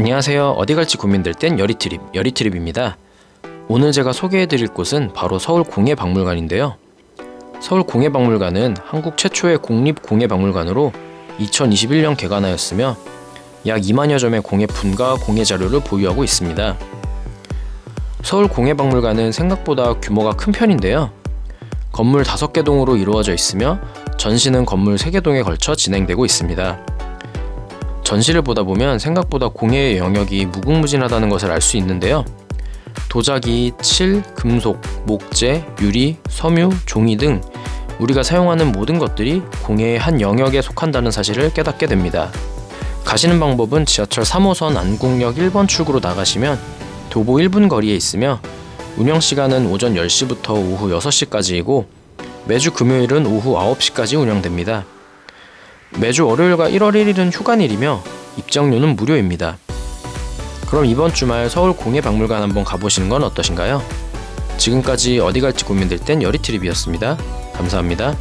안녕하세요. 어디 갈지 고민될 땐 여리트립, 여리트립입니다. 오늘 제가 소개해드릴 곳은 바로 서울 공예박물관인데요. 서울 공예박물관은 한국 최초의 공립공예박물관으로 2021년 개관하였으며 약 2만여 점의 공예 품과 공예 자료를 보유하고 있습니다. 서울 공예박물관은 생각보다 규모가 큰 편인데요. 건물 5개 동으로 이루어져 있으며 전시는 건물 3개 동에 걸쳐 진행되고 있습니다. 전시를 보다 보면 생각보다 공예의 영역이 무궁무진하다는 것을 알 수 있는데요. 도자기, 칠, 금속, 목재, 유리, 섬유, 종이 등 우리가 사용하는 모든 것들이 공예의 한 영역에 속한다는 사실을 깨닫게 됩니다. 가시는 방법은 지하철 3호선 안국역 1번 출구로 나가시면 도보 1분 거리에 있으며 운영 시간은 오전 10시부터 오후 6시까지이고 매주 금요일은 오후 9시까지 운영됩니다. 매주 월요일과 1월 1일은 휴관일이며 입장료는 무료입니다. 그럼 이번 주말 서울 공예박물관 한번 가보시는 건 어떠신가요? 지금까지 어디 갈지 고민될 땐 여리트립이었습니다. 감사합니다.